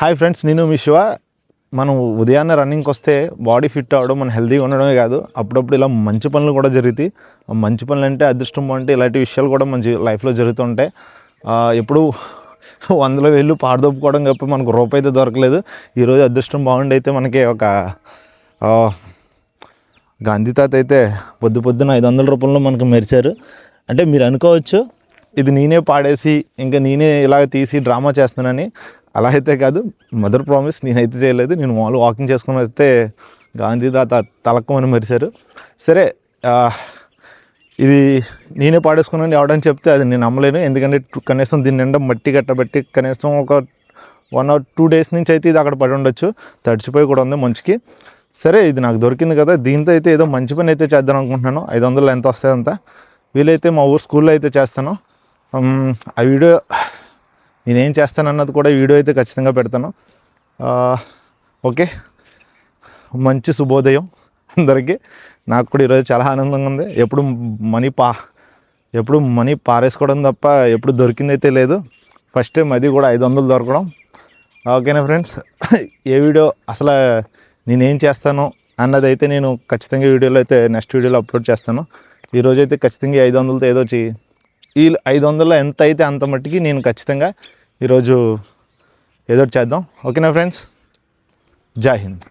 Hi friends నేను మీ శివ. మనం ఉదయాన్నే రన్నింగ్కి వస్తే బాడీ ఫిట్ అవ్వడం మనం హెల్తీగా ఉండడమే కాదు. అప్పుడప్పుడు ఇలా మంచి పనులు కూడా జరుగుతాయి. మంచి పనులు అంటే అదృష్టం అంటే ఇలాంటి విషయాలు కూడా మంచి లైఫ్లో జరుగుతుంటాయి. ఎప్పుడు వందలో వేలు పాడదొప్పుకోవడం తప్ప మనకు రూపాయి అయితే దొరకలేదు. ఈరోజు అదృష్టం బాగుండి అయితే మనకి ఒక గాంధీ తాత అయితే పొద్దు పొద్దున ఐదు వందల రూపాయలు మనకు మెరిచారు. అంటే మీరు అనుకోవచ్చు ఇది నేనే పాడేసి ఇంకా నేనే ఇలాగ తీసి డ్రామా చేస్తున్నానని. అలా అయితే కాదు. మదర్ ప్రామిస్ నేనైతే చేయలేదు. నేను మామూలు వాకింగ్ చేసుకుని వస్తే గాంధీ తాత తలక్కమని మెరిశారు. సరే ఇది నేనే పాడేసుకున్నాను ఎవడని చెప్తే అది నేను నమ్మలేను. ఎందుకంటే కనీసం దీని నిండా మట్టి కట్టబెట్టి కనీసం ఒక వన్ ఆర్ టూ డేస్ నుంచి అయితే ఇది అక్కడ పడి ఉండొచ్చు. తడిచిపోయి కూడా ఉంది మంచుకి. సరే ఇది నాకు దొరికింది కదా. దీంతో అయితే ఏదో మంచి పని అయితే చేద్దాం అనుకుంటున్నాను. ఐదు వందలు ఎంత వస్తుంది అంత? వీలైతే మా ఊరు స్కూల్లో అయితే చేస్తాను. ఆ వీడియో నేనేం చేస్తాను అన్నది కూడా వీడియో అయితే ఖచ్చితంగా పెడతాను. ఓకే. మంచి శుభోదయం అందరికీ. నాకు కూడా ఈరోజు చాలా ఆనందంగా ఉంది. ఎప్పుడు మనీ పా ఎప్పుడు మనీ పారేసుకోవడం తప్ప ఎప్పుడు దొరికింది అయితే లేదు. ఫస్ట్ టైం అది కూడా ఐదు వందలు దొరకడం. ఓకేనా ఫ్రెండ్స్? ఏ వీడియో అసలు నేనేం చేస్తాను అన్నది అయితే నేను ఖచ్చితంగా వీడియోలో అయితే నెక్స్ట్ వీడియోలో అప్లోడ్ చేస్తాను. ఈరోజు అయితే ఖచ్చితంగా ఐదు వందలతో ఏదో చేయి ఈ ఐదు వందల్లో ఎంత అయితే అంత మట్టికి నేను ఖచ్చితంగా ఈరోజు ఏదో చేద్దాం. ఓకేనా ఫ్రెండ్స్? జై హింద్.